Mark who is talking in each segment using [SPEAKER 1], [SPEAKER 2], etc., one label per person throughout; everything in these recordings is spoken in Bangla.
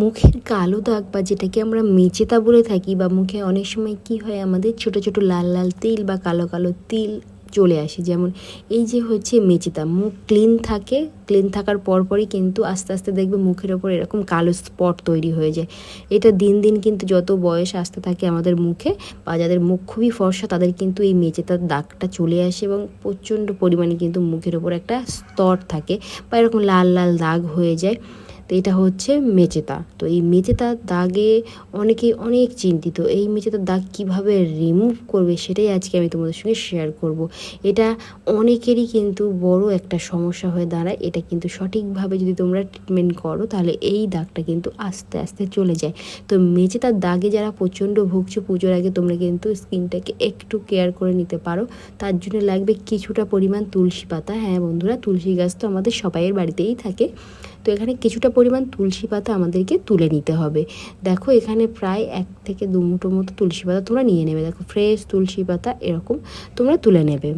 [SPEAKER 1] মুখের কালো দাগ বা যেটাকে আমরা মেচেতা বলে থাকি বা মুখে অনেক সময় কি হয়, আমাদের ছোট ছোট লাল লাল তিল বা কালো কালো তিল চলে আসে। যেমন এই যে হচ্ছে মেচেতা, মুখ ক্লিন থাকে, ক্লিন থাকার পরপরই কিন্তু আস্তে আস্তে দেখবে মুখের ওপর এরকম কালো স্পট তৈরি হয়ে যায়। এটা দিন দিন কিন্তু যত বয়স আসতে থাকে আমাদের মুখে বা যাদের মুখ খুবই ফর্সা, তাদের কিন্তু এই মেচেতার দাগটা চলে আসে এবং প্রচণ্ড পরিমাণে কিন্তু মুখের ওপর একটা স্তর থাকে বা এরকম লাল লাল দাগ হয়ে যায়। তো এটা হচ্ছে মেচেতা। তো এই মেচেতার দাগে অনেকেই অনেক চিন্তিত, এই মেচেতার দাগ কীভাবে রিমুভ করবে সেটাই আজকে আমি তোমাদের সঙ্গে শেয়ার করব। এটা অনেকেরই কিন্তু বড় একটা সমস্যা হয়ে দাঁড়ায়, এটা কিন্তু সঠিকভাবে যদি তোমরা ট্রিটমেন্ট করো তাহলে এই দাগটা কিন্তু আস্তে আস্তে চলে যায়। তো মেচেতার দাগে যারা প্রচণ্ড ভুগছে, পুজোর আগে তোমরা কিন্তু স্কিনটাকে একটু কেয়ার করে নিতে পারো। তার জন্য লাগবে কিছুটা পরিমাণ তুলসী পাতা। হ্যাঁ বন্ধুরা, তুলসী গাছ তো আমাদের সবাইয়ের বাড়িতেই থাকে। তো এখানে কিছুটা পরিমাণ তুলসী পাতা আমাদেরকে তুলে নিতে হবে। দেখো এখানে প্রায় এক থেকে দু মুঠো মতো তুলসী পাতা তোমরা নিয়ে নেবে। দেখো ফ্রেশ তুলসী পাতা এরকম তোমরা তুলে নেবে।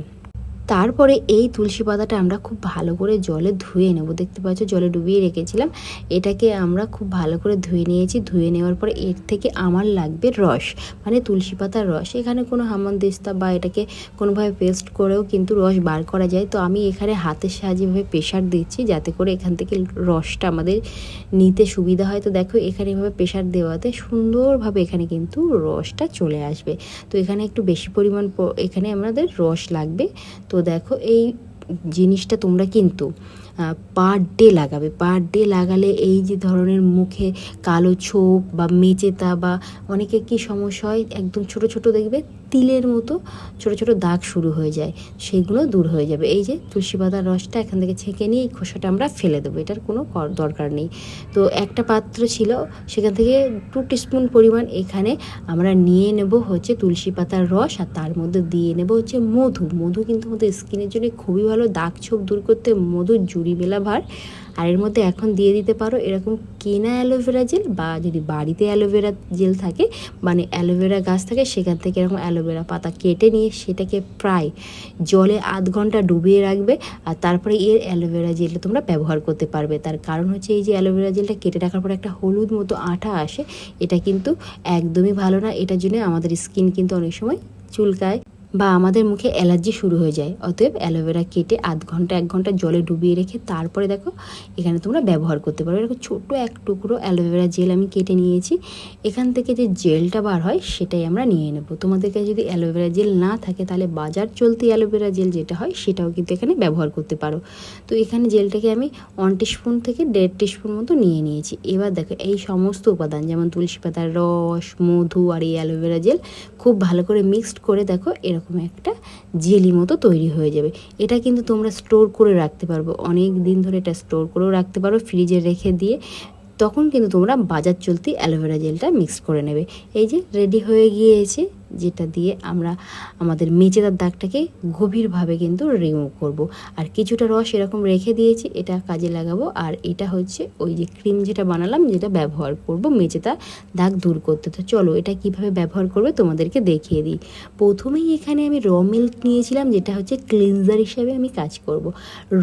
[SPEAKER 1] তারপরে এই তুলসী পাতাটা আমরা খুব ভালো করে জলে ধুয়ে নেব। দেখতে পাচ্ছ, জলে ডুবিয়ে রেখেছিলাম। এটাকে আমরা খুব ভালো করে ধুয়ে নিয়েছি। ধুয়ে নেওয়ার পরে এর থেকে আমার লাগবে রস মানে তুলসী পাতার রস। এখানে কোনো হামনদিস্তা বা এটাকে কোনোভাবে পেস্ট করেও কিন্তু রস বার করা যায়। তো আমি এখানে হাতের সাহায্যেভাবে প্রেশার দিচ্ছি যাতে করে এখান থেকে রসটা আমাদের নিতে সুবিধা হয়। তো দেখো, এখানে এভাবে প্রেশার দেওয়াতে সুন্দরভাবে এখানে কিন্তু রসটা চলে আসবে। তো এখানে একটু বেশি পরিমাণ এখানে আমাদের রস লাগবে। তো দেখো, এই জিনিসটা তোমরা কিন্তু পার ডে লাগাবে। পার ডে লাগালে এই যে ধরনের মুখে কালো ছোপ বা মেচেতা বা অনেকে কি সমস্যা হয়? একদম ছোট ছোট দেখবে তিলের মতো ছোট ছোট দাগ শুরু হয়ে যায়, সেগুলো দূর হয়ে যাবে। এই যে তুলসী পাতার রসটা এখান থেকে ছেঁকে নিয়ে এই খোসাটা আমরা ফেলে দেবো, এটার কোনো দরকার নেই। তো একটা পাত্র ছিল, সেখান থেকে টু টিস্পুন পরিমাণ এখানে আমরা নিয়ে নেব হচ্ছে তুলসী পাতার রস, আর তার মধ্যে দিয়ে নেব হচ্ছে মধু। মধু কিন্তু আমাদের স্কিনের জন্য খুবই ভালো, দাগ ছোপ দূর করতে মধুর জুড়ি মেলা ভার। আর এর মধ্যে এখন দিয়ে দিতে পারো এরকম কেনা অ্যালোভেরা জেল বা যদি বাড়িতে অ্যালোভেরা জেল থাকে মানে অ্যালোভেরা গাছ থাকে, সেখান থেকে এরকম অ্যালোভেরা পাতা কেটে নিয়ে সেটাকে প্রায় জলে আধ ঘণ্টা ডুবিয়ে রাখবে আর তারপরে এর অ্যালোভেরা জেলটা তোমরা ব্যবহার করতে পারবে। তার কারণ হচ্ছে এই যে অ্যালোভেরা জেলটা কেটে রাখার পর একটা হলুদ মতো আঠা আসে, এটা কিন্তু একদমই ভালো না। এটার জন্য আমাদের স্কিন কিন্তু অনেক সময় চুলকায়। বা আমাদের মুখে অ্যালার্জি শুরু হয়ে যায়, অতএব অ্যালোভেরা কেটে আধ ঘণ্টা, এক ঘণ্টা জলে ডুবিয়ে রেখে তারপরে দেখো এখানে তোমরা ব্যবহার করতে পারো। এরকম ছোট্ট এক টুকরো অ্যালোভেরা জেল আমি কেটে নিয়েছি। এখান থেকে যে জেলটা বার হয় সেটাই আমরা নিয়ে নেব। তোমাদের কাছে যদি অ্যালোভেরা জেল না থাকে তাহলে বাজার চলতি অ্যালোভেরা জেল যেটা হয় সেটাও কিন্তু এখানে ব্যবহার করতে পারো। তো এখানে জেলটাকে আমি ওয়ান টিস্পুন থেকে দেড় টিস্পুন মতো নিয়ে নিয়েছি। এবার দেখো এই সমস্ত উপাদান যেমন তুলসী পাতার রস, মধু আর এই অ্যালোভেরা জেল খুব ভালো করে মিক্সড করে দেখো এরকম এরকম একটা জেলি মতো তৈরি হয়ে যাবে। এটা কিন্তু তোমরা স্টোর করে রাখতে পারব। অনেক দিন ধরে এটা স্টোর করেও রাখতে পারো ফ্রিজে রেখে দিয়ে। তখন কিন্তু তোমরা বাজার চলতি অ্যালোভেরা জেলটা মিক্স করে নেবে। এই যে রেডি হয়ে গিয়েছে। যেটা দিয়ে আমরা আমাদের মেচেদার দাগটাকে গভীরভাবে কিন্তু রিমুভ করব। আর কিছুটা রস এরকম রেখে দিয়েছি, এটা কাজে লাগাবো আর এটা হচ্ছে ওই যে ক্রিম যেটা বানালাম, যেটা ব্যবহার করব মেচেদা দাগ দূর করতে তো চলো এটা কীভাবে ব্যবহার করবে তোমাদেরকে দেখিয়ে দিই প্রথমেই এখানে আমি র মিল্ক নিয়েছিলাম, যেটা হচ্ছে ক্লিনজার হিসেবে আমি কাজ করব।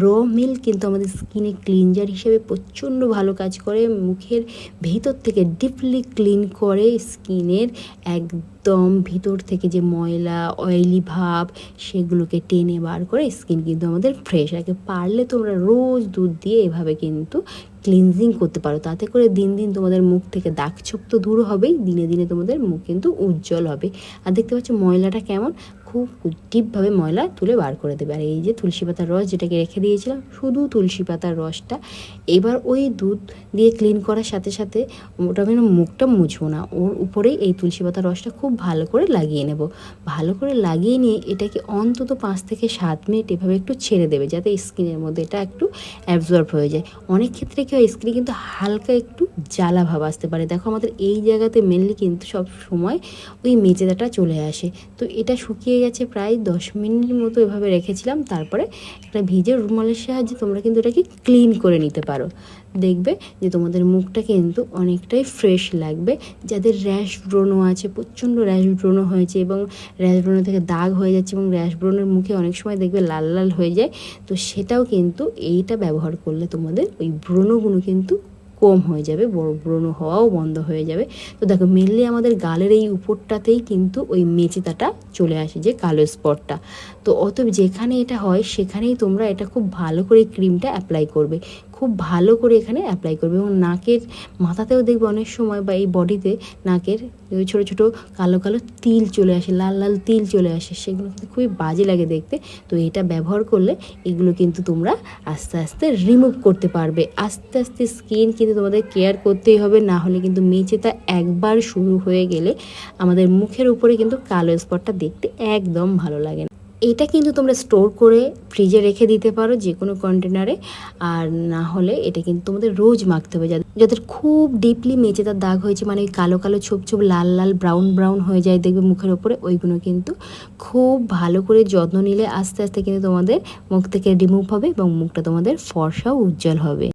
[SPEAKER 1] র মিল্ক কিন্তু আমাদের স্কিনে ক্লিনজার হিসেবে প্রচণ্ড ভালো কাজ করে মুখের ভিতর থেকে ডিপলি ক্লিন করে স্কিনের এক একদম ভিতর থেকে যে ময়লা অয়েলি ভাব, সেগুলোকে টেনে বার করে স্কিন কিন্তু আমাদের ফ্রেশ রাখে পারলে তোমরা রোজ দুধ দিয়ে এভাবে কিন্তু ক্লিনজিং করতে পারো। তাতে করে দিন দিন তোমাদের মুখ থেকে দাগ ছোপ তো দূর হবেই, দিনে দিনে তোমাদের মুখ কিন্তু উজ্জ্বল হবে। আর দেখতে পাচ্ছ ময়লাটা কেমন? খুব ডিপভাবে ময়লা তুলে বার করে দেবে। আর এই যে তুলসী পাতার রস যেটাকে রেখে দিয়েছিলাম, শুধু তুলসী পাতার রসটা। এবার ওই দুধ দিয়ে ক্লিন করার সাথে সাথে ওটা আমি মুখটা মুছবো না, ওর উপরেই এই তুলসী পাতার রসটা খুব ভালো করে লাগিয়ে নেব। ভালো করে লাগিয়ে নিয়ে এটাকে অন্তত পাঁচ থেকে সাত মিনিট এভাবে একটু ছেড়ে দেবে, যাতে স্কিনের মধ্যে এটা একটু অ্যাবজর্ব হয়ে যায়। অনেক ক্ষেত্রে কি হয় স্কিনে কিন্তু হালকা একটু জ্বালা ভাব আসতে পারে। দেখো আমাদের এই জায়গাতে মেনলি কিন্তু সব সময় ওই মেচেদাটা চলে আসে। তো এটা শুকিয়ে গেছে প্রায় দশ মিনিট মতো এভাবে রেখেছিলাম। তারপরে একটা ভিজে রুমালের সাহায্যে তোমরা কিন্তু এটাকে ক্লিন করে নিতে পারো। দেখবে যে তোমাদের মুখটা কিন্তু অনেকটাই ফ্রেশ লাগবে। যাদের র্যাশ ব্রণ আছে, প্রচণ্ড র্যাশ ব্রণ হয়েছে এবং র্যাশ ব্রণ থেকে দাগ হয়ে যাচ্ছে এবং র্যাশ ব্রণের মুখে অনেক সময় দেখবে লাল লাল হয়ে যায়, তো সেটাও কিন্তু এইটা ব্যবহার করলে তোমাদের ওই ব্রণগুলো কিন্তু কম হয়ে যাবে, বড় ব্রণ হওয়াও বন্ধ হয়ে যাবে। তো দেখো মেনলি আমাদের গালের এই উপরটাতেই কিন্তু ওই মেচিতাটা চলে আসে, যে কালো স্পটটা। তো অত যেখানে এটা হয়, সেখানেই তোমরা এটা খুব ভালো করে ক্রিমটা অ্যাপ্লাই করবে। খুব ভালো করে এখানে অ্যাপ্লাই করবে এবং নাকের মাথাতেও দেখবে অনেক সময় বা এই বডিতে নাকের ওই ছোটো ছোটো কালো কালো তিল চলে আসে, লাল লাল তিল চলে আসে, সেগুলো কিন্তু খুবই বাজে লাগে দেখতে। তো এটা ব্যবহার করলে এগুলো কিন্তু তোমরা আস্তে আস্তে রিমুভ করতে পারবে। আস্তে আস্তে স্কিন কিন্তু তোমাদের কেয়ার করতেই হবে, না হলে কিন্তু মেচেতা একবার শুরু হয়ে গেলে আমাদের মুখের উপরে কিন্তু কালো স্পটটা দেখতে একদম ভালো লাগে না। এটা কিন্তু তোমরা স্টোর করে ফ্রিজে রেখে দিতে পারো যে কোনো কন্টেনারে আর না হলে এটা কিন্তু তোমাদের রোজ মাখতে হবে। যাদের যাদের খুব ডিপলি মেচে তার দাগ হয়েছে মানে ওই কালো কালো ছোপ ছোপ, লাল লাল ব্রাউন ব্রাউন হয়ে যায় দেখবে মুখের ওপরে, ওইগুলো কিন্তু খুব ভালো করে যত্ন নিলে আস্তে আস্তে কিন্তু তোমাদের মুখ থেকে রিমুভ হবে এবং মুখটা তোমাদের ফর্সা ও উজ্জ্বল হবে।